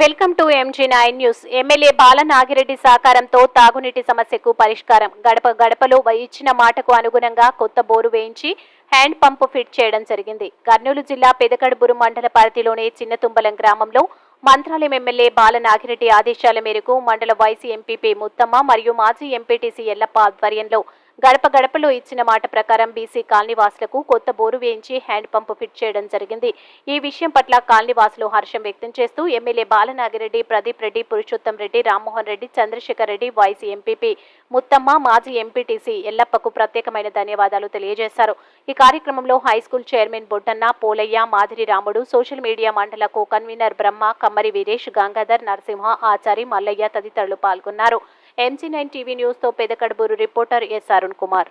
Welcome to MG nine news. MLA Bala Nagireddy సహకారంతో తాగునీటి సమస్యకు పరిష్కారం. గడప గడపలో ఇచ్చిన మాటకు అనుగుణంగా కొత్త బోరు వేయించి హ్యాండ్ పంపు ఫిట్ చేయడం జరిగింది. కర్నూలు జిల్లా పెదకడుబురు మండల పరిధిలోని చిన్నతుంబలం గ్రామంలో మంత్రాలయం ఎమ్మెల్యే బాల నాగిరెడ్డి ఆదేశాల మేరకు మండల వైసీ ఎంపీపీ ముత్తమ్మ మరియు మాజీ ఎంపీటీసీ ఎల్లప్ప ఆధ్వర్యంలో గడప గడపలో ఇచ్చిన మాట ప్రకారం బీసీ కాలనీవాసులకు కొత్త బోరు వేయించి హ్యాండ్ పంపు ఫిట్ చేయడం జరిగింది. ఈ విషయం పట్ల కాలనీవాసులు హర్షం వ్యక్తం చేస్తూ MLA Balanagireddy Pradeep Reddy Purushotham Reddy Rammohan Reddy Chandrasekhar Reddy YC MPP Muthamma మాజీ ఎంపీటీసీ ఎల్లప్పకు ప్రత్యేకమైన ధన్యవాదాలు తెలియజేశారు. ఈ కార్యక్రమంలో హైస్కూల్ చైర్మన్ బొట్టన్న పోలయ్య మాదిరి రాముడు సోషల్ మీడియా మండల కో కన్వీనర్ బ్రహ్మ కమ్మరి వీరేష్ గంగాధర్ నరసింహ ఆచారి మల్లయ్య తదితరులు పాల్గొన్నారు. ఎంసీ నైన్ టీవీ న్యూస్తో పెదకడబూరు రిపోర్టర్ ఎస్ అరుణ్ కుమార్.